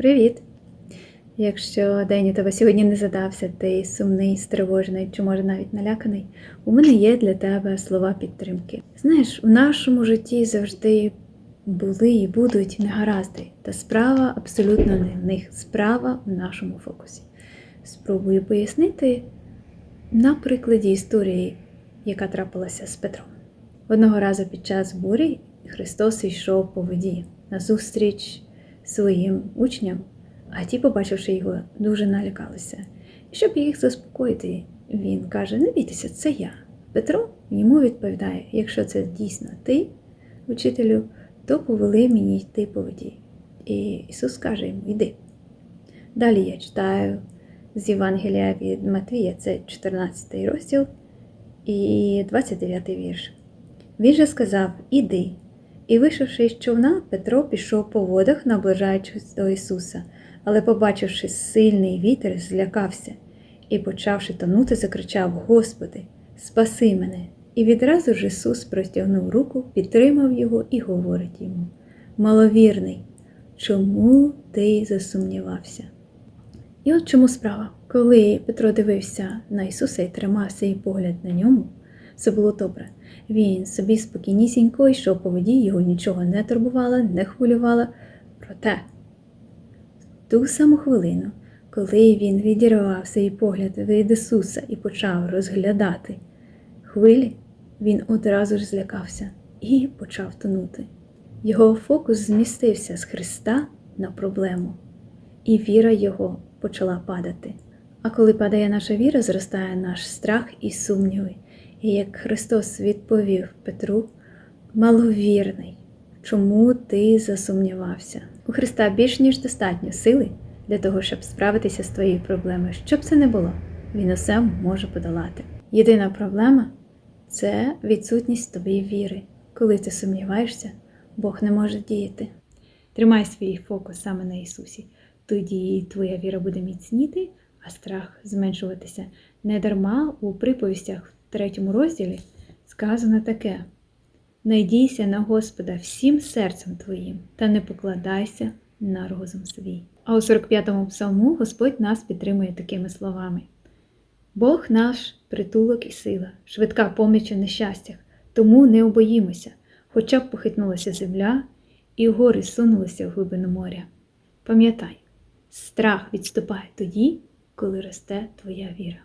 Привіт! Якщо день у тебе сьогодні не задався, ти сумний, стривожений чи може навіть наляканий, у мене є для тебе слова підтримки. Знаєш, у нашому житті завжди були і будуть негаразди, та справа абсолютно не в них. Справа в нашому фокусі. Спробую пояснити на прикладі історії, яка трапилася з Петром. Одного разу під час бурі Христос йшов по воді назустріч своїм учням, а ті, побачивши його, дуже налякалися. І щоб їх заспокоїти, він каже: Не бійтеся, це я. Петро йому відповідає: якщо це дійсно ти, учителю, то повели мені йти по воді. І Ісус каже йому: Йди. Далі я читаю з Євангелія від Матвія, це 14 розділ і 29 вірш. Він же сказав: Іди. І, вийшовши з човна, Петро пішов по водах, наближаючись до Ісуса, але, побачивши сильний вітер, злякався і, почавши тонути, закричав: Господи, спаси мене! І відразу ж Ісус простягнув руку, підтримав його і говорить йому: Маловірний, чому ти засумнівався? І от чому справа, коли Петро дивився на Ісуса і тримав свій погляд на ньому, все було добре. Він собі спокійнісінько йшов по воді, його нічого не турбувало, не хвилювало. Проте, в ту саму хвилину, коли він відірвав свій погляд від Ісуса і почав розглядати хвилі, він одразу ж злякався і почав тонути. Його фокус змістився з Христа на проблему, і віра його почала падати. А коли падає наша віра, зростає наш страх і сумніви. І як Христос відповів Петру, маловірний, чому ти засумнівався? У Христа більш ніж достатньо сили для того, щоб справитися з твоєю проблемою. Що б це не було, він усе може подолати. Єдина проблема це відсутність тобі віри. Коли ти сумніваєшся, Бог не може діяти. Тримай свій фокус саме на Ісусі. Тоді твоя віра буде міцніти, а страх зменшуватися. Недарма у приповістях третьому розділі сказано таке: Найдійся на Господа всім серцем твоїм та не покладайся на розум свій. А у 45-му псалму Господь нас підтримує такими словами: Бог наш притулок і сила, швидка поміч у нещастях, тому не обоїмося, хоча б похитнулася земля, і гори сунулися в глибину моря. Пам'ятай, страх відступає тоді, коли росте твоя віра.